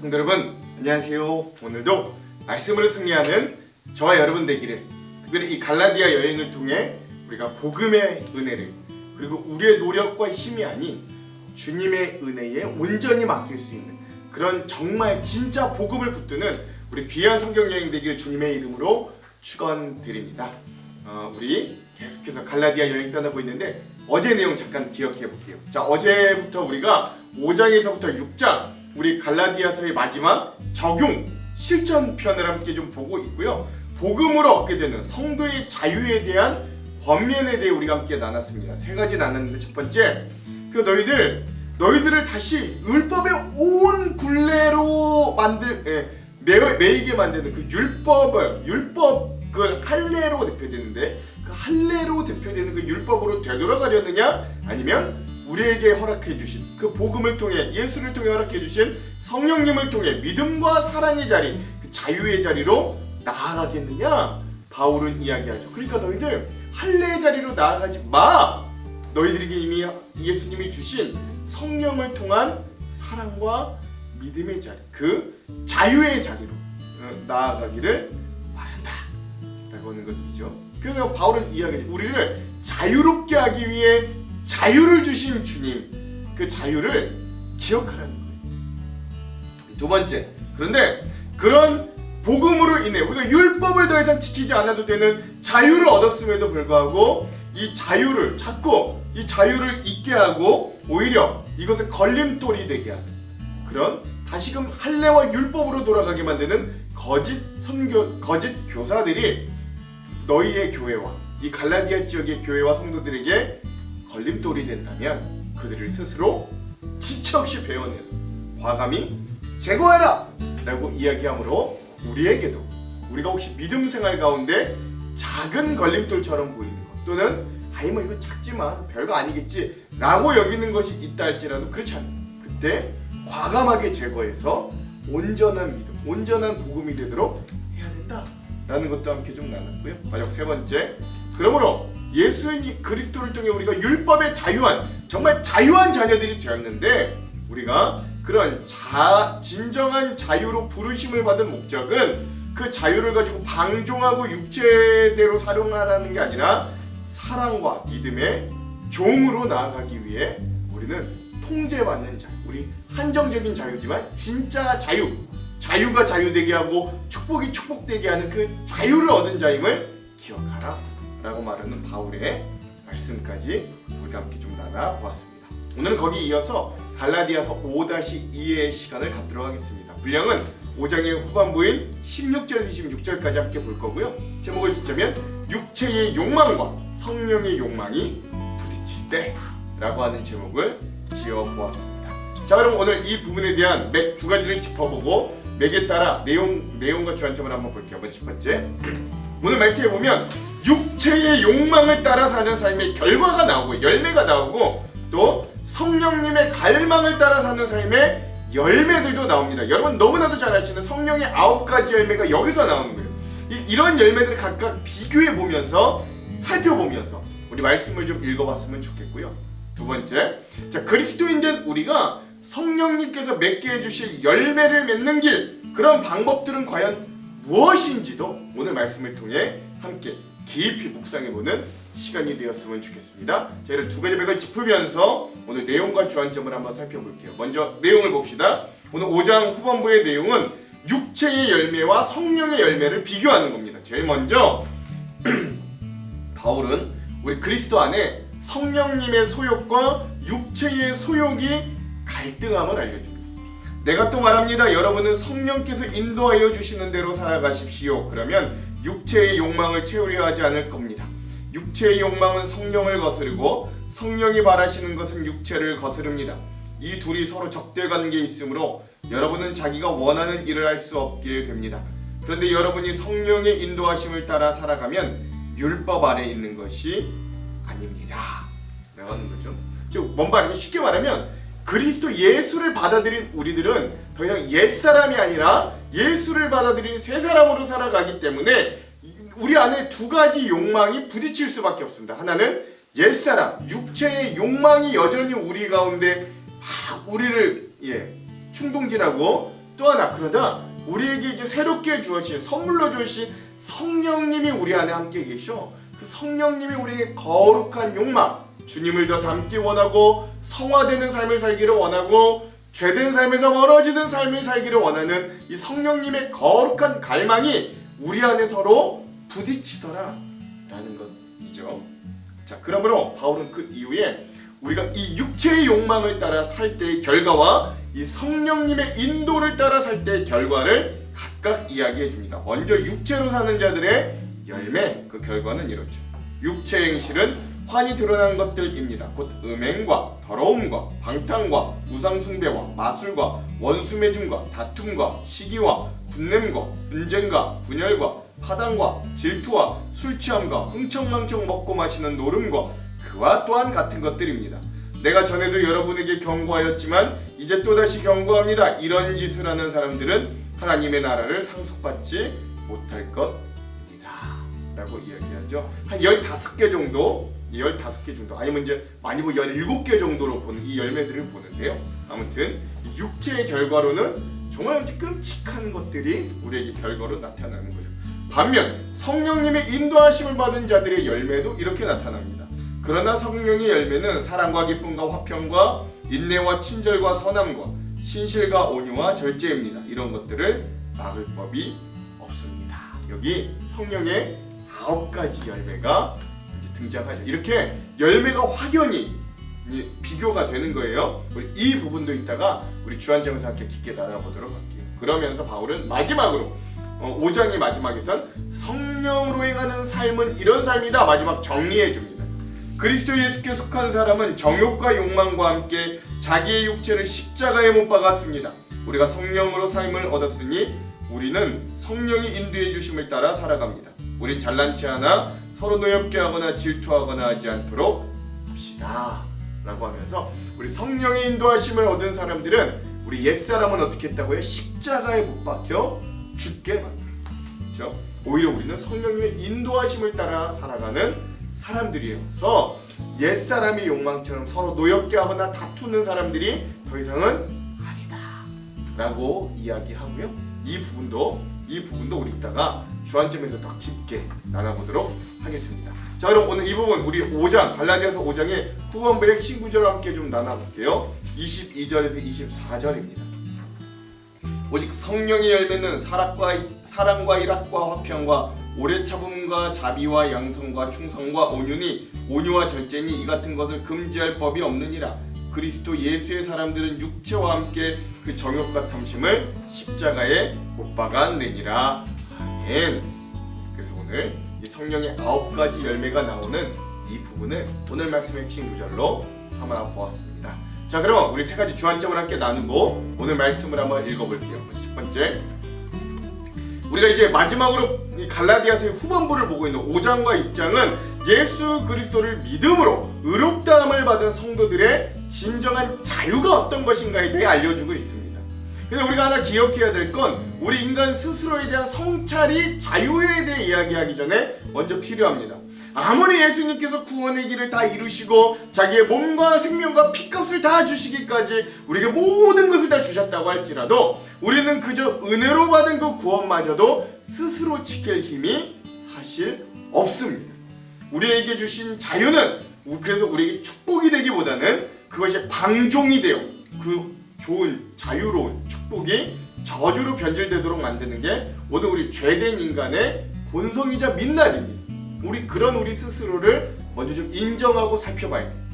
성도 여러분 안녕하세요. 오늘도 말씀으로 승리하는 저와 여러분 되기를 특별히 이 갈라디아 여행을 통해 우리가 복음의 은혜를 그리고 우리의 노력과 힘이 아닌 주님의 은혜에 온전히 맡길 수 있는 그런 정말 진짜 복음을 붙드는 우리 귀한 성경 여행 되기를 주님의 이름으로 축원드립니다. 어, 우리 계속해서 갈라디아 여행 떠나고 있는데 어제 내용 잠깐 기억해 볼게요. 자 어제부터 우리가 5장에서부터 6장 우리 갈라디아서의 마지막 적용 실전 편을 함께 좀 보고 있고요. 복음으로 얻게 되는 성도의 자유에 대한 권면에 대해 우리가 함께 나눴습니다. 세 가지 나눴는데 첫 번째 그 너희들 너희들을 다시 율법의 온 굴레로 만들 예, 매, 매이게 만드는 그 율법을 율법 그 할례로 대표되는데 그 할례로 대표되는 그 율법으로 되돌아가려느냐 아니면 우리에게 허락해 주신 그 복음을 통해 예수를 통해 허락해 주신 성령님을 통해 믿음과 사랑의 자리 그 자유의 자리로 나아가겠느냐 바울은 이야기하죠. 그러니까 너희들 할례의 자리로 나아가지 마. 너희들에게 이미 예수님이 주신 성령을 통한 사랑과 믿음의 자리, 그 자유의 자리로 어, 나아가기를 바란다. 라고 하는 것이죠. 그래서 바울은 이야기하죠. 우리를 자유롭게 하기 위해 자유를 주신 주님, 그 자유를 기억하라는 거예요. 두 번째, 그런데 그런 복음으로 인해 우리가 율법을 더 이상 지키지 않아도 되는 자유를 얻었음에도 불구하고 이 자유를 자꾸 이 자유를 잊게 하고 오히려 이것을 걸림돌이 되게 하는 그런 다시금 할례와 율법으로 돌아가게 만드는 거짓 선교 거짓 교사들이 너희의 교회와 이 갈라디아 지역의 교회와 성도들에게 걸림돌이 된다면 그들을 스스로 지체 없이 배워내는 과감히 제거해라! 라고 이야기하므로 우리에게도 우리가 혹시 믿음 생활 가운데 작은 걸림돌처럼 보이는 것 또는 아이 뭐 이거 작지만 별거 아니겠지 라고 여기는 것이 있다 할지라도 그렇지 않아요 그때 과감하게 제거해서 온전한 믿음, 온전한 복음이 되도록 해야 된다. 라는 것도 함께 좀 나눴고요. 마지막 세 번째 그러므로 예수 그리스도를 통해 우리가 율법의 자유한 정말 자유한 자녀들이 되었는데 우리가 그런 자 진정한 자유로 부르심을 받은 목적은 그 자유를 가지고 방종하고 육체대로 사용하라는 게 아니라 사랑과 믿음의 종으로 나아가기 위해 우리는 통제받는 자유, 우리 한정적인 자유지만 진짜 자유, 자유가 자유되게 하고 축복이 축복되게 하는 그 자유를 얻은 자임을 기억하라 라고 말하는 바울의 말씀까지 우리가 함께 좀 나눠 보았습니다. 오늘은 거기 이어서 갈라디아서 5-2의 시간을 갖도록 하겠습니다. 분량은 5장의 후반부인 16절에서 26절까지 함께 볼 거고요. 제목을 짓자면 육체의 욕망과 성령의 욕망이 부딪힐 때 라고 하는 제목을 지어 보았습니다. 자, 그럼 오늘 이 부분에 대한 맥 두 가지를 짚어보고 맥에 따라 내용 내용과 주안점을 한번 볼게요. 첫 번째. 오늘 말씀에 보면 육체의 욕망을 따라 사는 삶의 결과가 나오고 열매가 나오고 또 성령님의 갈망을 따라 사는 삶의 열매들도 나옵니다. 여러분 너무나도 잘 아시는 성령의 아홉 가지 열매가 여기서 나오는 거예요. 이, 이런 열매들을 각각 비교해 보면서 살펴보면서 우리 말씀을 좀 읽어봤으면 좋겠고요. 두 번째, 자 그리스도인된 우리가 성령님께서 맺게 해주실 열매를 맺는 길 그런 방법들은 과연 무엇인지도 오늘 말씀을 통해 함께 깊이 묵상해보는 시간이 되었으면 좋겠습니다. 저희는 두 가지 맥을 짚으면서 오늘 내용과 주안점을 한번 살펴볼게요. 먼저 내용을 봅시다. 오늘 5장 후반부의 내용은 육체의 열매와 성령의 열매를 비교하는 겁니다. 제일 먼저 바울은 우리 그리스도 안에 성령님의 소욕과 육체의 소욕이 갈등함을 알려줍니다. 내가 또 말합니다. 여러분은 성령께서 인도하여 주시는 대로 살아가십시오. 그러면 육체의 욕망을 채우려 하지 않을 겁니다. 육체의 욕망은 성령을 거스르고 성령이 바라시는 것은 육체를 거스릅니다. 이 둘이 서로 적대 관계에 있으므로 여러분은 자기가 원하는 일을 할 수 없게 됩니다. 그런데 여러분이 성령의 인도하심을 따라 살아가면 율법 아래 있는 것이 아닙니다. 하는 거죠. 즉뭔 말이냐 쉽게 말하면 그리스도 예수를 받아들인 우리들은 더 이상 옛사람이 아니라 예수를 받아들인 새 사람으로 살아가기 때문에 우리 안에 두 가지 욕망이 부딪힐 수밖에 없습니다. 하나는 옛사람, 육체의 욕망이 여전히 우리 가운데 막 우리를 예, 충동질하고 또 하나 그러다 우리에게 이제 새롭게 주어진 선물로 주신 성령님이 우리 안에 함께 계셔. 그 성령님이 우리에게 거룩한 욕망, 주님을 더 닮기 원하고 성화되는 삶을 살기를 원하고 죄된 삶에서 멀어지는 삶을 살기를 원하는 이 성령님의 거룩한 갈망이 우리 안에 서로 부딪히더라 라는 것이죠. 자, 그러므로 바울은 그 이후에 우리가 이 육체의 욕망을 따라 살 때의 결과와 이 성령님의 인도를 따라 살 때의 결과를 각각 이야기해 줍니다. 먼저 육체로 사는 자들의 열매, 그 결과는 이렇죠. 육체 행실은 환히 드러난 것들입니다. 곧 음행과 더러움과 방탕과 우상숭배와 마술과 원수매짐과 다툼과 시기와 분냄과 분쟁과 분열과 파당과 질투와 술 취함과 흥청망청 먹고 마시는 노름과 그와 또한 같은 것들입니다. 내가 전에도 여러분에게 경고하였지만 이제 또다시 경고합니다. 이런 짓을 하는 사람들은 하나님의 나라를 상속받지 못할 것입니다. 라고 이야기하죠. 한 15개 정도, 이 15개 정도, 아니면 이제 많이 보면 17개 정도로 보는 이 열매들을 보는데요. 아무튼 이 육체의 결과로는 정말 끔찍한 것들이 우리에게 결과로 나타나는 거죠. 반면 성령님의 인도하심을 받은 자들의 열매도 이렇게 나타납니다. 그러나 성령의 열매는 사랑과 기쁨과 화평과 인내와 친절과 선함과 신실과 온유와 절제입니다. 이런 것들을 막을 법이 없습니다. 여기 성령의 아홉 가지 열매가 등장하죠. 이렇게 열매가 확연히 비교가 되는 거예요. 이 부분도 이따가 우리 주안점에서 함께 깊게 나눠보도록 할게요. 그러면서 바울은 마지막으로 어, 5장의 마지막에선 성령으로 행하는 삶은 이런 삶이다. 마지막 정리해 줍니다. 그리스도 예수께 속한 사람은 정욕과 욕망과 함께 자기의 육체를 십자가에 못 박았습니다. 우리가 성령으로 삶을 얻었으니 우리는 성령이 인도해 주심을 따라 살아갑니다. 우린 잘난치 않아 서로 노엽게 하거나 질투하거나 하지 않도록 합시다. 라고 하면서 우리 성령의 인도하심을 얻은 사람들은 우리 옛사람은 어떻게 했다고요? 십자가에 못 박혀 죽게 만들어. 그렇죠? 오히려 우리는 성령님의 인도하심을 따라 살아가는 사람들이어서 옛사람의 욕망처럼 서로 노엽게 하거나 다투는 사람들이 더 이상은 아니다 라고 이야기하고요 이 부분도 이 부분도 우리 이따가 주안점에서 더 깊게 나눠보도록 하겠습니다. 자 그럼 오늘 이 부분 우리 5장 갈라디아서 5장의 후반부 핵심 구절을 함께 좀 나눠볼게요. 22절에서 24절입니다. 오직 성령의 열매는 사랑과 사랑과 일학과 화평과 오래 참음과 자비와 양성과 충성과 온유니 온유와 절제니 이 같은 것을 금지할 법이 없느니라. 그리스도 예수의 사람들은 육체와 함께 그 정욕과 탐심을 십자가에 못 박았느니라 아멘 그래서 오늘 이 성령의 아홉 가지 열매가 나오는 이 부분을 오늘 말씀의 핵심 구절로 삼아 보았습니다. 자 그럼 우리 세 가지 주안점을 함께 나누고 오늘 말씀을 한번 읽어볼게요. 첫 번째. 우리가 이제 마지막으로 이 갈라디아서의 후반부를 보고 있는 5장과 6장은 예수 그리스도를 믿음으로 의롭다함을 받은 성도들의 진정한 자유가 어떤 것인가에 대해 알려주고 있습니다. 근데 우리가 하나 기억해야 될 건 우리 인간 스스로에 대한 성찰이 자유에 대해 이야기하기 전에 먼저 필요합니다. 아무리 예수님께서 구원의 길을 다 이루시고 자기의 몸과 생명과 피값을 다 주시기까지 우리에게 모든 것을 다 주셨다고 할지라도 우리는 그저 은혜로 받은 그 구원마저도 스스로 지킬 힘이 사실 없습니다. 우리에게 주신 자유는 그래서 우리에게 축복이 되기보다는 그것이 방종이 되어 그 좋은 자유로운 축복이 저주로 변질되도록 만드는 게 오늘 우리 죄된 인간의 본성이자 민낯입니다. 우리 그런 우리 스스로를 먼저 좀 인정하고 살펴봐야 돼.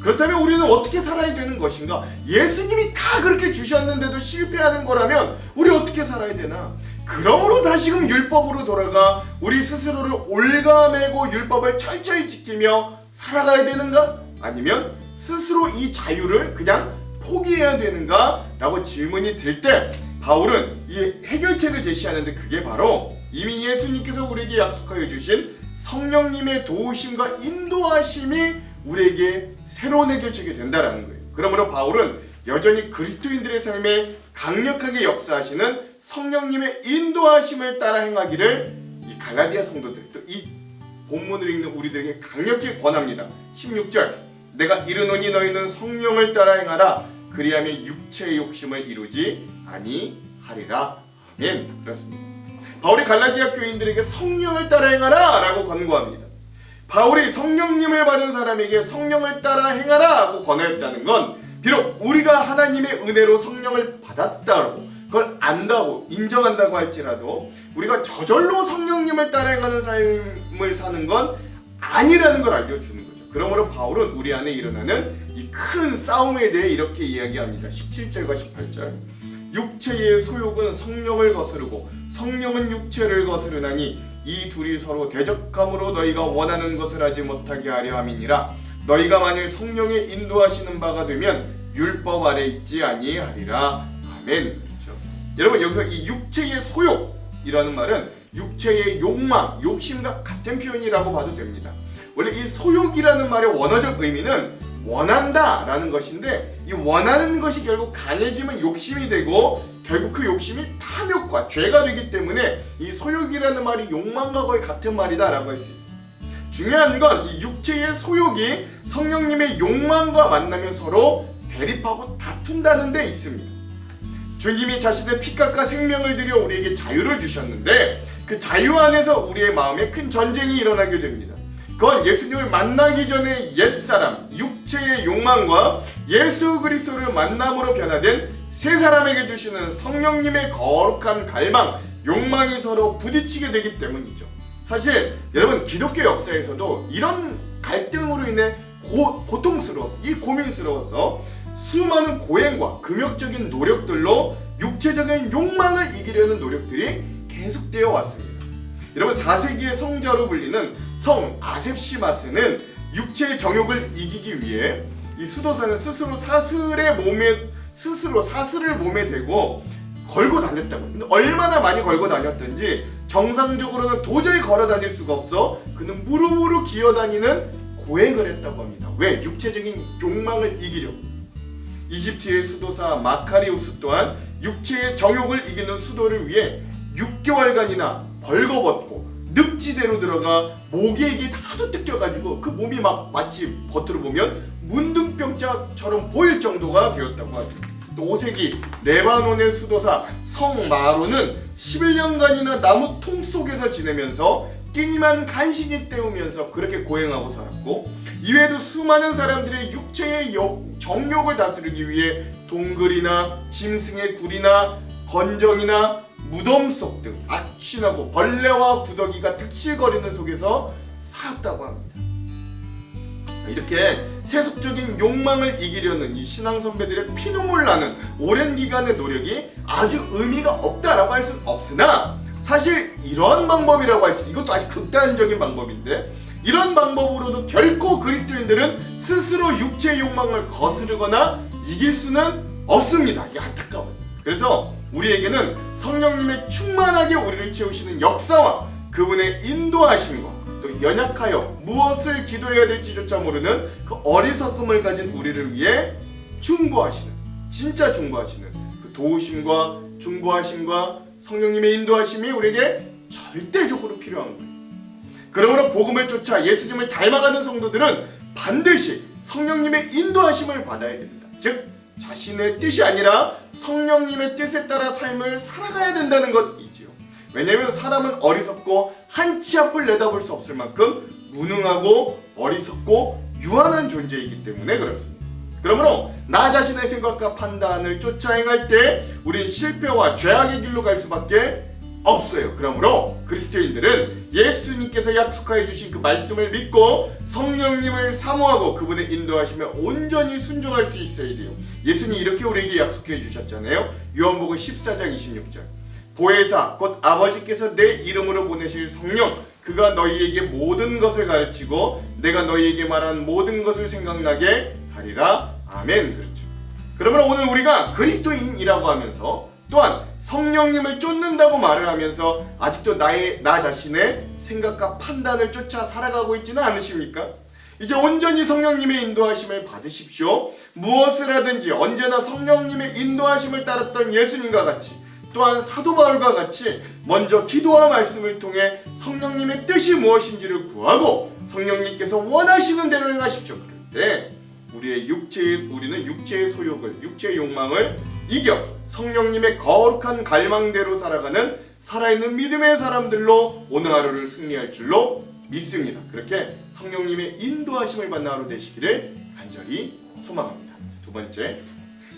그렇다면 우리는 어떻게 살아야 되는 것인가? 예수님이 다 그렇게 주셨는데도 실패하는 거라면 우리 어떻게 살아야 되나? 그러므로 다시금 율법으로 돌아가 우리 스스로를 올가매고 율법을 철저히 지키며 살아가야 되는가? 아니면 스스로 이 자유를 그냥 포기해야 되는가? 라고 질문이 들 때 바울은 이 해결책을 제시하는데 그게 바로 이미 예수님께서 우리에게 약속하여 주신 성령님의 도우심과 인도하심이 우리에게 새로운 해결책이 된다라는 거예요. 그러므로 바울은 여전히 그리스도인들의 삶에 강력하게 역사하시는 성령님의 인도하심을 따라 행하기를 이 갈라디아 성도들 또 이 본문을 읽는 우리들에게 강력히 권합니다. 16절 내가 이르노니 너희는 성령을 따라 행하라 그리하면 육체의 욕심을 이루지 아니하리라. 아멘. 그렇습니다. 바울이 갈라디아 교인들에게 성령을 따라 행하라라고 권고합니다. 바울이 성령님을 받은 사람에게 성령을 따라 행하라고 권하였다는 건 비록 우리가 하나님의 은혜로 성령을 받았다고 그걸 안다고 인정한다고 할지라도 우리가 저절로 성령님을 따라 행하는 삶을 사는 건 아니라는 걸 알려주는 거죠. 그러므로 바울은 우리 안에 일어나는 이 큰 싸움에 대해 이렇게 이야기합니다. 17절과 18절. 육체의 소욕은 성령을 거스르고 성령은 육체를 거스르나니 이 둘이 서로 대적함으로 너희가 원하는 것을 하지 못하게 하려 함이니라 너희가 만일 성령의 인도하시는 바가 되면 율법 아래 있지 아니하리라 아멘 그렇죠. 여러분 여기서 이 육체의 소욕이라는 말은 육체의 욕망, 욕심과 같은 표현이라고 봐도 됩니다. 원래 이 소욕이라는 말의 원어적 의미는 원한다 라는 것인데 이 원하는 것이 결국 강해지면 욕심이 되고 결국 그 욕심이 탐욕과 죄가 되기 때문에 이 소욕이라는 말이 욕망과 거의 같은 말이다 라고 할 수 있습니다. 중요한 건 이 육체의 소욕이 성령님의 욕망과 만나면 서로 대립하고 다툰다는 데 있습니다. 주님이 자신의 피값과 생명을 들여 우리에게 자유를 주셨는데 그 자유 안에서 우리의 마음에 큰 전쟁이 일어나게 됩니다. 그건 예수님을 만나기 전에 옛사람, 육체의 욕망과 예수 그리스도를 만남으로 변화된 세 사람에게 주시는 성령님의 거룩한 갈망, 욕망이 서로 부딪히게 되기 때문이죠. 사실 여러분 기독교 역사에서도 이런 갈등으로 인해 고, 고통스러워, 이 고민스러워서 수많은 고행과 금욕적인 노력들로 육체적인 욕망을 이기려는 노력들이 계속되어 왔습니다. 여러분 4세기의 성자로 불리는 성 아셉시마스는 육체의 정욕을 이기기 위해 이 수도사는 스스로 사슬의 몸에 스스로 사슬을 몸에 대고 걸고 다녔다고. 얼마나 많이 걸고 다녔던지 정상적으로는 도저히 걸어 다닐 수가 없어 그는 무릎으로 기어 다니는 고행을 했다고 합니다. 왜? 육체적인 욕망을 이기려고. 이집트의 수도사 마카리우스 또한 육체의 정욕을 이기는 수도를 위해 6개월간이나 벌거벗고 늪지대로 들어가 모기에게 하도 뜯겨가지고 그 몸이 막 마치 겉으로 보면 문둥병자처럼 보일 정도가 되었다고 하죠. 또 5세기 레바논의 수도사 성마로는 11년간이나 나무 통 속에서 지내면서 끼니만 간신히 때우면서 그렇게 고행하고 살았고 이외에도 수많은 사람들의 육체의 역, 정욕을 다스리기 위해 동굴이나 짐승의 굴이나 건정이나 무덤 속 등 악취나고 벌레와 구더기가 득실거리는 속에서 살았다고 합니다. 이렇게 세속적인 욕망을 이기려는 이 신앙 선배들의 피눈물 나는 오랜 기간의 노력이 아주 의미가 없다라고 할 수는 없으나 사실 이런 방법이라고 할지 이것도 아주 극단적인 방법인데 이런 방법으로도 결코 그리스도인들은 스스로 육체의 욕망을 거스르거나 이길 수는 없습니다. 이게 안타까워요. 그래서 우리에게는 성령님의 충만하게 우리를 채우시는 역사와 그분의 인도하심과 또 연약하여 무엇을 기도해야 될지조차 모르는 그 어리석음을 가진 우리를 위해 중보하시는 진짜 중보하시는 그 도우심과 중보하심과 성령님의 인도하심이 우리에게 절대적으로 필요한 거예요. 그러므로 복음을 쫓아 예수님을 닮아가는 성도들은 반드시 성령님의 인도하심을 받아야 됩니다. 즉 자신의 뜻이 아니라 성령님의 뜻에 따라 삶을 살아가야 된다는 것이지요. 왜냐하면 사람은 어리석고 한치 앞을 내다볼 수 없을 만큼 무능하고 어리석고 유한한 존재이기 때문에 그렇습니다. 그러므로 나 자신의 생각과 판단을 쫓아 행할 때 우린 실패와 죄악의 길로 갈 수밖에 없어요. 그러므로 그리스도인들은 예수님께서 약속하여 주신 그 말씀을 믿고 성령님을 사모하고 그분의 인도하시며 온전히 순종할 수 있어야 돼요. 예수님이 이렇게 우리에게 약속해 주셨잖아요. 요한복음 14장 26절. 보혜사 곧 아버지께서 내 이름으로 보내실 성령 그가 너희에게 모든 것을 가르치고 내가 너희에게 말한 모든 것을 생각나게 하리라. 아멘. 그렇죠. 그러면 오늘 우리가 그리스도인이라고 하면서 또한 성령님을 쫓는다고 말을 하면서 아직도 나의 나 자신의 생각과 판단을 쫓아 살아가고 있지는 않으십니까? 이제 온전히 성령님의 인도하심을 받으십시오. 무엇을 하든지 언제나 성령님의 인도하심을 따랐던 예수님과 같이 또한 사도 바울과 같이 먼저 기도와 말씀을 통해 성령님의 뜻이 무엇인지를 구하고 성령님께서 원하시는 대로 행하십시오. 그럴 때 우리의 육체의 우리는 육체의 소욕을 육체의 욕망을 이겨 성령님의 거룩한 갈망대로 살아가는 살아있는 믿음의 사람들로 오늘 하루를 승리할 줄로 믿습니다. 그렇게 성령님의 인도하심을 받는 하루 되시기를 간절히 소망합니다. 두 번째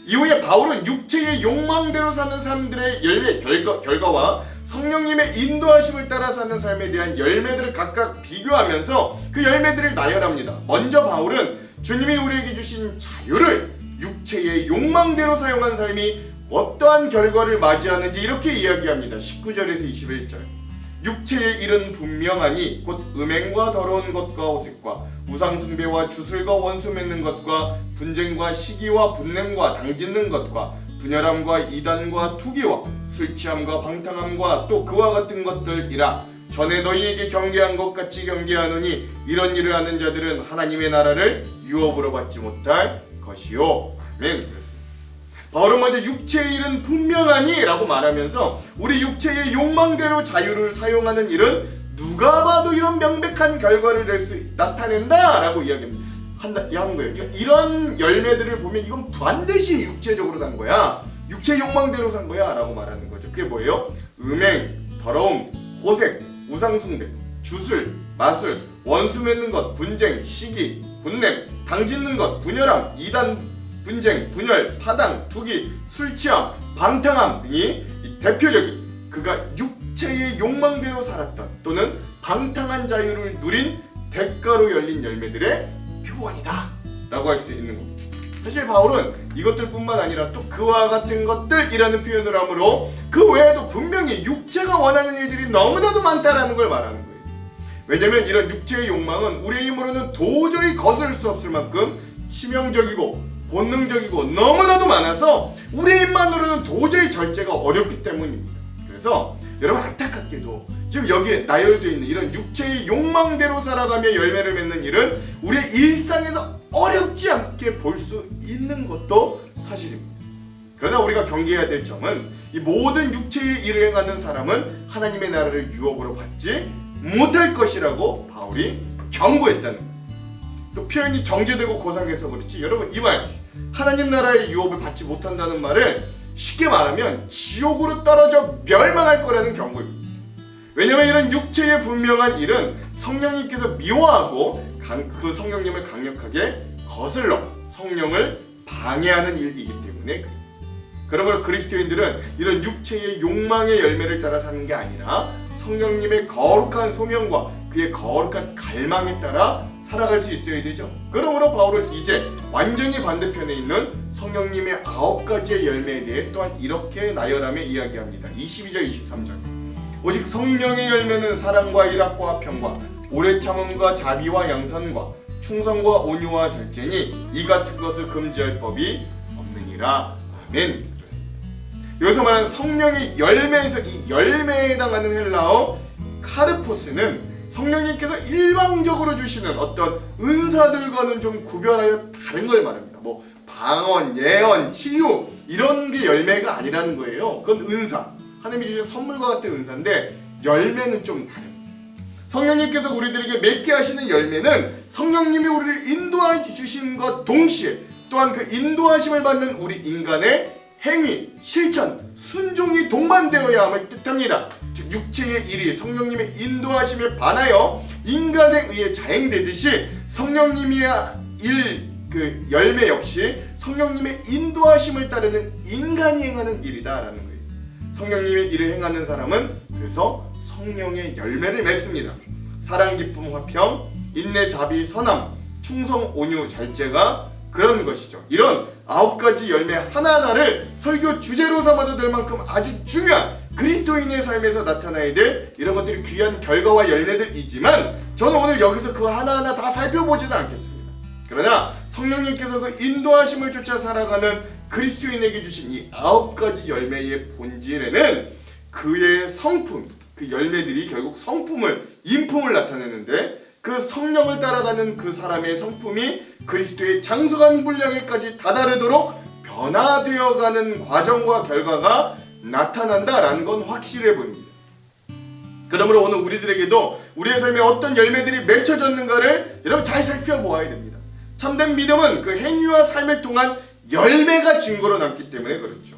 이후에 바울은 육체의 욕망대로 사는 사람들의 열매 결과, 결과와 성령님의 인도하심을 따라 사는 삶에 대한 열매들을 각각 비교하면서 그 열매들을 나열합니다. 먼저 바울은 주님이 우리에게 주신 자유를 육체의 욕망대로 사용한 삶이 어떠한 결과를 맞이하는지 이렇게 이야기합니다. 19절에서 21절. 육체의 일은 분명하니 곧 음행과 더러운 것과 호색과 우상 숭배와 주술과 원수 맺는 것과 분쟁과 시기와 분냄과 당짓는 것과 분열함과 이단과 투기와 술 취함과 방탕함과 또 그와 같은 것들이라 전에 너희에게 경계한 것 같이 경계하노니 이런 일을 하는 자들은 하나님의 나라를 유업으로 받지 못할 것이요 아멘. 바울은 먼저 육체의 일은 분명하니 라고 말하면서 우리 육체의 욕망대로 자유를 사용하는 일은 누가 봐도 이런 명백한 결과를 낼 수 나타낸다 라고 이야기합니다. 한다 하는 거예요. 그러니까 이런 열매들을 보면 이건 반드시 육체적으로 산 거야. 육체 욕망대로 산 거야 라고 말하는 거죠. 그게 뭐예요? 음행, 더러움, 호색, 우상숭배, 주술, 마술, 원수 맺는 것, 분쟁, 시기, 분냄, 당 짓는 것, 분열함, 이단 분쟁, 분열, 파당, 투기, 술 취함, 방탕함 등이 이 대표적인 그가 육체의 욕망대로 살았던 또는 방탕한 자유를 누린 대가로 열린 열매들의 표본이다 라고 할 수 있는 겁니다. 사실 바울은 이것들뿐만 아니라 또 그와 같은 것들이라는 표현을 하므로 그 외에도 분명히 육체가 원하는 일들이 너무나도 많다라는 걸 말하는 거예요. 왜냐면 이런 육체의 욕망은 우리의 힘으로는 도저히 거스를 수 없을 만큼 치명적이고 본능적이고 너무나도 많아서 우리의 힘만으로는 도저히 절제가 어렵기 때문입니다. 그래서 여러분 안타깝게도 지금 여기에 나열되어 있는 이런 육체의 욕망대로 살아가며 열매를 맺는 일은 우리의 일상에서 어렵지 않게 볼 수 있는 것도 사실입니다. 그러나 우리가 경계해야 될 점은 이 모든 육체의 일을 행하는 사람은 하나님의 나라를 유업으로 받지 못할 것이라고 바울이 경고했다는. 또 표현이 정제되고 고상해서 그렇지 여러분 이 말 하나님 나라의 유업을 받지 못한다는 말을 쉽게 말하면 지옥으로 떨어져 멸망할 거라는 경고입니다. 왜냐하면 이런 육체의 분명한 일은 성령님께서 미워하고 강- 그 성령님을 강력하게 거슬러 성령을 방해하는 일이기 때문에. 그러므로 그리스도인들은 이런 육체의 욕망의 열매를 따라 사는 게 아니라 성령님의 거룩한 소명과 그의 거룩한 갈망에 따라 살아갈 수 있어야 되죠. 그러므로 바울은 이제 완전히 반대편에 있는 성령님의 아홉 가지의 열매에 대해 또한 이렇게 나열하며 이야기합니다. 22절, 23절. 오직 성령의 열매는 사랑과 일학과 평과 오래 참음과 자비와 양선과 충성과 온유와 절제니 이 같은 것을 금지할 법이 없느니라. 아멘. 여기서 말하는 성령의 열매에서 이 열매에 해당하는 헬라어 카르포스는 성령님께서 일방적으로 주시는 어떤 은사들과는 좀 구별하여 다른 걸 말합니다. 뭐 방언, 예언, 치유 이런 게 열매가 아니라는 거예요. 그건 은사. 하나님이 주신 선물과 같은 은사인데 열매는 좀 다릅니다. 성령님께서 우리들에게 맺게 하시는 열매는 성령님이 우리를 인도해 주심과 동시에 또한 그 인도하심을 받는 우리 인간의 행위, 실천, 순종이 동반되어야 함을 뜻합니다. 즉 육체의 일이 성령님의 인도하심에 반하여 인간에 의해 자행되듯이 성령님의 일 그 열매 역시 성령님의 인도하심을 따르는 인간이 행하는 일이다라는 거예요. 성령님의 일을 행하는 사람은 그래서 성령의 열매를 맺습니다. 사랑, 기쁨, 화평, 인내, 자비, 선함, 충성, 온유, 절제가 그런 것이죠. 이런 아홉 가지 열매 하나하나를 설교 주제로 삼아도 될 만큼 아주 중요한 그리스도인의 삶에서 나타나야 될 이런 것들이 귀한 결과와 열매들이지만 저는 오늘 여기서 그 하나하나 다 살펴보지는 않겠습니다. 그러나 성령님께서 그 인도하심을 쫓아 살아가는 그리스도인에게 주신 이 아홉 가지 열매의 본질에는 그의 성품, 그 열매들이 결국 성품을, 인품을 나타내는데 그 성령을 따라가는 그 사람의 성품이 그리스도의 장성한 분량에까지 다다르도록 변화되어가는 과정과 결과가 나타난다라는 건 확실해 보입니다. 그러므로 오늘 우리들에게도 우리의 삶에 어떤 열매들이 맺혀졌는가를 여러분 잘 살펴보아야 됩니다. 참된 믿음은 그 행위와 삶을 통한 열매가 증거로 남기 때문에 그렇죠.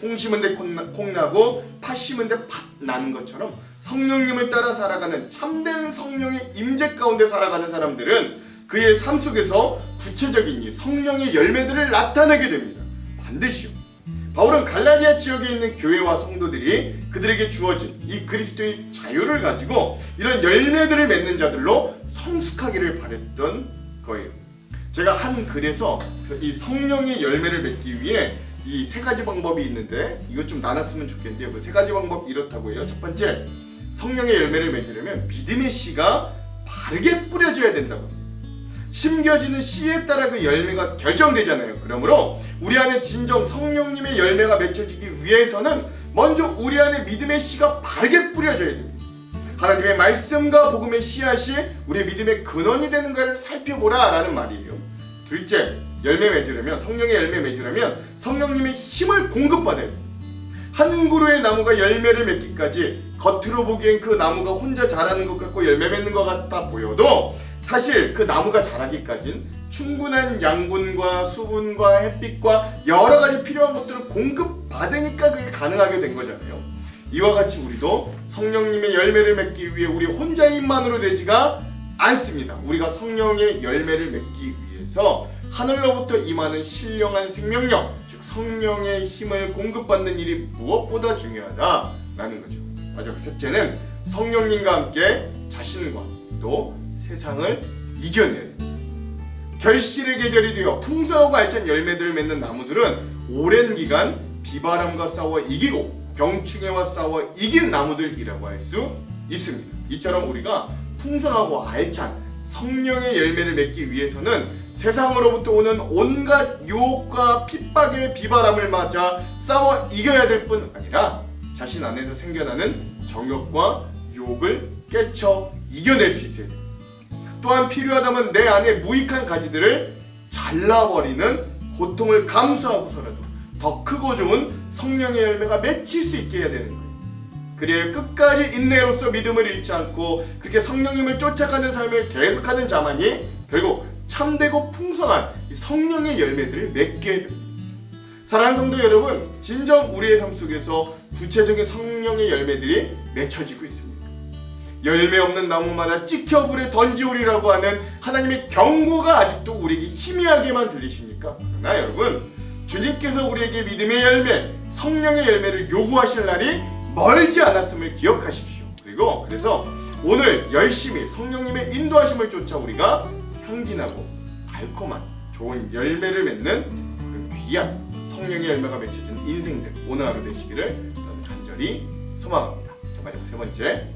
콩 심은 데 콩 나고 팥 심은 데 팥 나는 것처럼 성령님을 따라 살아가는 참된 성령의 임재 가운데 살아가는 사람들은 그의 삶 속에서 구체적인 이 성령의 열매들을 나타내게 됩니다. 반드시요. 바울은 갈라디아 지역에 있는 교회와 성도들이 그들에게 주어진 이 그리스도의 자유를 가지고 이런 열매들을 맺는 자들로 성숙하기를 바랬던 거예요. 제가 한 글에서 이 성령의 열매를 맺기 위해 이 세 가지 방법이 있는데 이것 좀 나눴으면 좋겠는데요. 그세 가지 방법 이렇다고 해요. 첫 번째, 성령의 열매를 맺으려면 믿음의 씨가 바르게 뿌려져야 된다고. 심겨지는 씨에 따라 그 열매가 결정되잖아요. 그러므로 우리 안에 진정 성령님의 열매가 맺혀지기 위해서는 먼저 우리 안에 믿음의 씨가 바르게 뿌려져야 됩니다. 하나님의 말씀과 복음의 씨앗이 우리의 믿음의 근원이 되는가를 살펴보라 라는 말이에요. 둘째, 열매 맺으려면 성령의 열매 맺으려면 성령님의 힘을 공급받아야 돼요. 한 그루의 나무가 열매를 맺기까지 겉으로 보기엔 그 나무가 혼자 자라는 것 같고 열매 맺는 것 같아 보여도 사실 그 나무가 자라기까진 충분한 양분과 수분과 햇빛과 여러 가지 필요한 것들을 공급받으니까 그게 가능하게 된 거잖아요. 이와 같이 우리도 성령님의 열매를 맺기 위해 우리 혼자의 힘만으로 되지가 않습니다. 우리가 성령의 열매를 맺기 위해서 하늘로부터 임하는 신령한 생명력, 즉 성령의 힘을 공급받는 일이 무엇보다 중요하다라는 거죠. 마지막 셋째는 성령님과 함께 자신과 또 세상을 됩니다. 결실의 계절이 되어 풍성하고 알찬 열매들을 맺는 나무들은 오랜 기간 비바람과 싸워 이기고 병충해와 싸워 이긴 나무들이라고 할 수 있습니다. 이처럼 우리가 풍성하고 알찬 성령의 열매를 맺기 위해서는 세상으로부터 오는 온갖 유혹과 핍박의 비바람을 맞아 싸워 이겨야 될 뿐 아니라 자신 안에서 생겨나는 정욕과 유혹을 깨쳐 이겨낼 수 있어야 됩니다. 또한 필요하다면 내 안에 무익한 가지들을 잘라버리는 고통을 감수하고서라도 더 크고 좋은 성령의 열매가 맺힐 수 있게 해야 되는 거예요. 그래야 끝까지 인내로서 믿음을 잃지 않고 그렇게 성령님을 쫓아가는 삶을 계속하는 자만이 결국 참되고 풍성한 성령의 열매들을 맺게 됩니다. 사랑하는 성도 여러분, 진정 우리의 삶 속에서 구체적인 성령의 열매들이 맺혀지고 있습니다. 열매 없는 나무마다 찍혀 불에 던지오리라고 하는 하나님의 경고가 아직도 우리에게 희미하게만 들리십니까? 그러나 여러분, 주님께서 우리에게 믿음의 열매, 성령의 열매를 요구하실 날이 멀지 않았음을 기억하십시오. 그리고 그래서 오늘 열심히 성령님의 인도하심을 쫓아 우리가 향기나고 달콤한 좋은 열매를 맺는 그 귀한 성령의 열매가 맺혀진 인생들 오늘 하루 되시기를 간절히 소망합니다. 자, 마지막 세 번째.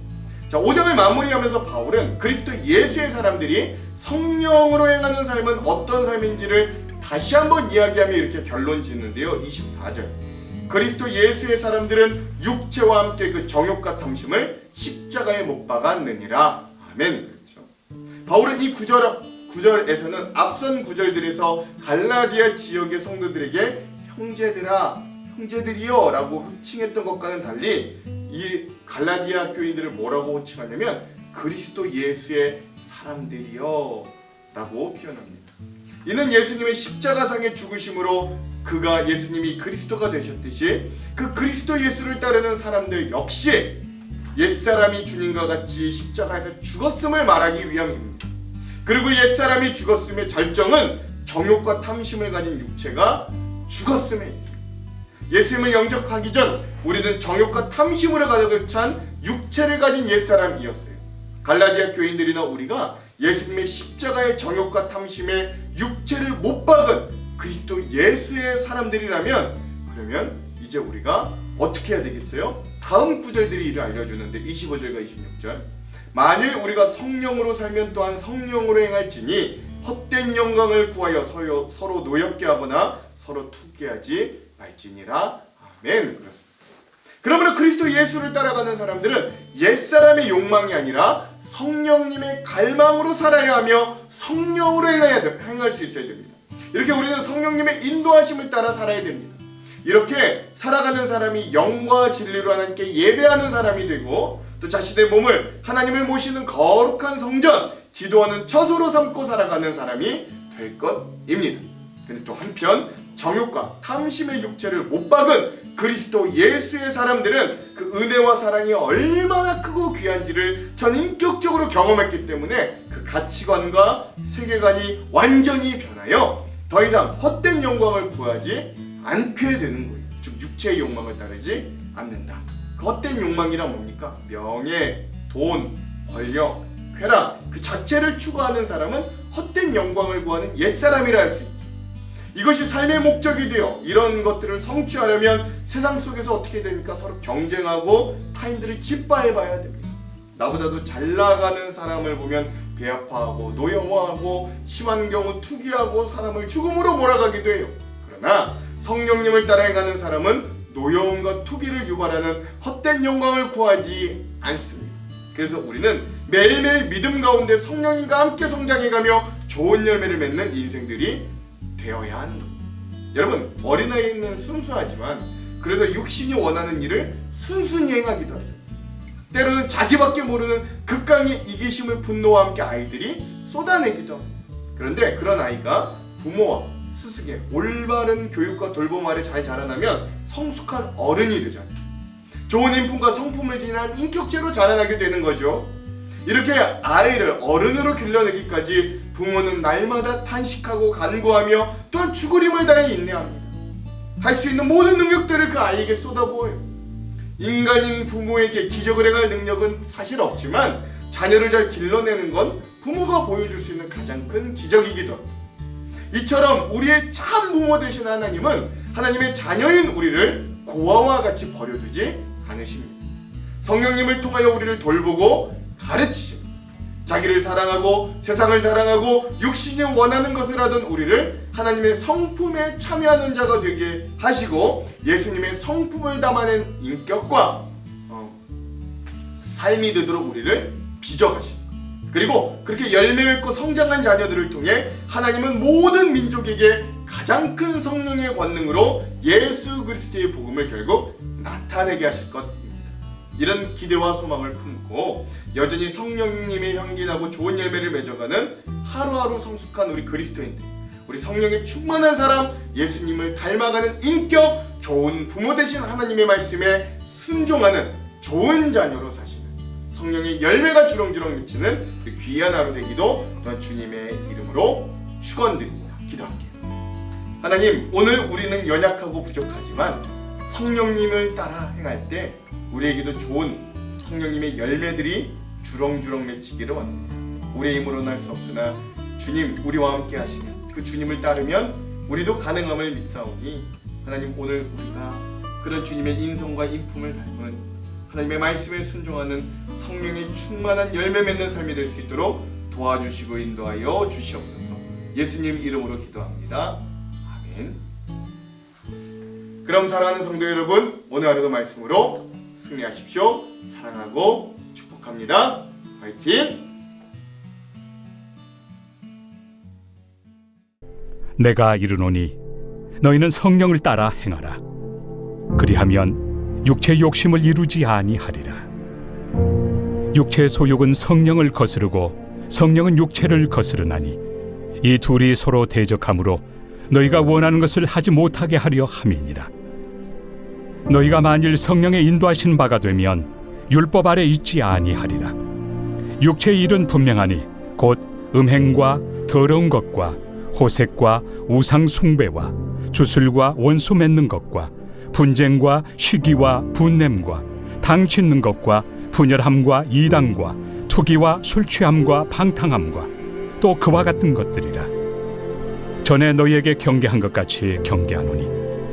자, 5장을 마무리하면서 바울은 그리스도 예수의 사람들이 성령으로 행하는 삶은 어떤 삶인지를 다시 한번 이야기하며 이렇게 결론 짓는데요. 24절. 그리스도 예수의 사람들은 육체와 함께 그 정욕과 탐심을 십자가에 못 박았느니라. 아멘. 그렇죠. 바울은 이 구절 구절에서는 앞선 구절들에서 갈라디아 지역의 성도들에게 형제들아, 형제들이여 라고 호칭했던 것과는 달리 이 갈라디아 교인들을 뭐라고 호칭하냐면 그리스도 예수의 사람들이여 라고 표현합니다. 이는 예수님의 십자가상의 죽으심으로 그가 예수님이 그리스도가 되셨듯이 그 그리스도 예수를 따르는 사람들 역시 옛사람이 주님과 같이 십자가에서 죽었음을 말하기 위함입니다. 그리고 옛사람이 죽었음의 절정은 정욕과 탐심을 가진 육체가 죽었음에. 예수님을 영접하기 전 우리는 정욕과 탐심으로 가득 찬 육체를 가진 옛사람이었어요. 갈라디아 교인들이나 우리가 예수님의 십자가의 정욕과 탐심에 육체를 못 박은 그리스도 예수의 사람들이라면 그러면 이제 우리가 어떻게 해야 되겠어요? 다음 구절들이 이를 알려주는데 25절과 26절 만일 우리가 성령으로 살면 또한 성령으로 행할지니 헛된 영광을 구하여 서로, 노엽게 하거나 서로 투기하지 말지니라 아멘. 그러므로 그리스도 예수를 따라가는 사람들은 옛사람의 욕망이 아니라 성령님의 갈망으로 살아야 하며 성령으로 행해야 돼, 행할 수 있어야 됩니다. 이렇게 우리는 성령님의 인도하심을 따라 살아야 됩니다. 이렇게 살아가는 사람이 영과 진리로 하나님께 예배하는 사람이 되고 또 자신의 몸을 하나님을 모시는 거룩한 성전, 기도하는 처소로 삼고 살아가는 사람이 될 것입니다. 근데 또 한편 정욕과 탐심의 육체를 못 박은 그리스도 예수의 사람들은 그 은혜와 사랑이 얼마나 크고 귀한지를 전 인격적으로 경험했기 때문에 그 가치관과 세계관이 완전히 변하여 더 이상 헛된 영광을 구하지 않게 되는 거예요. 즉 육체의 욕망을 따르지 않는다. 그 헛된 욕망이란 뭡니까? 명예, 돈, 권력, 쾌락 그 자체를 추구하는 사람은 헛된 영광을 구하는 옛사람이라 할 수 있죠. 이것이 삶의 목적이 되어 이런 것들을 성취하려면 세상 속에서 어떻게 됩니까? 서로 경쟁하고 타인들을 짓밟아야 됩니다. 나보다도 잘 나가는 사람을 보면 배아파하고 노여워하고 심한 경우 투기하고 사람을 죽음으로 몰아가기도 해요. 그러나 성령님을 따라 행하는 사람은 노여움과 투기를 유발하는 헛된 영광을 구하지 않습니다. 그래서 우리는 매일매일 믿음 가운데 성령님과 함께 성장해가며 좋은 열매를 맺는 인생들이 되어야 겁니다. 여러분 어린아이는 순수하지만 그래서 육신이 원하는 일을 순순히 행하기도 하죠. 때로는 자기밖에 모르는 극강의 이기심을 분노와 함께 아이들이 쏟아내기도 합니다. 그런데 그런 아이가 부모와 스승의 올바른 교육과 돌봄 아래 잘 자라나면 성숙한 어른이 되잖아요. 좋은 인품과 성품을 지닌 인격체로 자라나게 되는 거죠. 이렇게 아이를 어른으로 길러내기까지 부모는 날마다 탄식하고 간구하며 또한 죽으림을 다해 인내합니다. 할 수 있는 모든 능력들을 그 아이에게 쏟아부어요. 인간인 부모에게 기적을 행할 능력은 사실 없지만 자녀를 잘 길러내는 건 부모가 보여줄 수 있는 가장 큰 기적이기도 합니다. 이처럼 우리의 참 부모 되신 하나님은 하나님의 자녀인 우리를 고아와 같이 버려두지 않으십니다. 성령님을 통하여 우리를 돌보고 가르치십니다. 자기를 사랑하고 세상을 사랑하고 육신이 원하는 것을 하던 우리를 하나님의 성품에 참여하는 자가 되게 하시고 예수님의 성품을 담아낸 인격과 어, 삶이 되도록 우리를 빚어가십니다. 그리고 그렇게 열매 맺고 성장한 자녀들을 통해 하나님은 모든 민족에게 가장 큰 성령의 권능으로 예수 그리스도의 복음을 결국 나타내게 하실 것입니다. 이런 기대와 소망을 품고 여전히 성령님의 향기 나고 좋은 열매를 맺어가는 하루하루 성숙한 우리 그리스도인들 우리 성령의 충만한 사람 예수님을 닮아가는 인격 좋은 부모 되신 하나님의 말씀에 순종하는 좋은 자녀로 사시는 성령의 열매가 주렁주렁 미치는 그 귀한 하루 되기도 또한 주님의 이름으로 축원드립니다. 기도할게요. 하나님 오늘 우리는 연약하고 부족하지만 성령님을 따라 행할 때 우리에게도 좋은 성령님의 열매들이 주렁주렁 맺히기를 원합니다. 우리의 힘으로는 할 수 없으나 주님 우리와 함께 하시면 그 주님을 따르면 우리도 가능함을 믿사오니 하나님 오늘 우리가 그런 주님의 인성과 인품을 닮은 하나님의 말씀에 순종하는 성령의 충만한 열매 맺는 삶이 될 수 있도록 도와주시고 인도하여 주시옵소서. 예수님 이름으로 기도합니다. 아멘. 그럼 사랑하는 성도 여러분, 오늘 하루도 말씀으로 승리하십시오. 사랑하고 축복합니다. 화이팅! 내가 이르노니 너희는 성령을 따라 행하라 그리하면 육체 욕심을 이루지 아니하리라 육체의 소욕은 성령을 거스르고 성령은 육체를 거스르나니 이 둘이 서로 대적하므로 너희가 원하는 것을 하지 못하게 하려 함이니라 너희가 만일 성령의 인도하신 바가 되면 율법 아래 있지 아니하리라. 육체의 일은 분명하니 곧 음행과 더러운 것과 호색과 우상 숭배와 주술과 원수 맺는 것과 분쟁과 시기와 분냄과 당 짓는 것과 분열함과 이당과 투기와 술 취함과 방탕함과 또 그와 같은 것들이라. 전에 너희에게 경계한 것 같이 경계하노니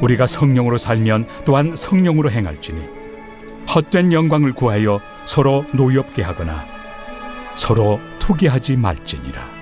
우리가 성령으로 살면 또한 성령으로 행할지니 헛된 영광을 구하여 서로 노엽게 하거나 서로 투기하지 말지니라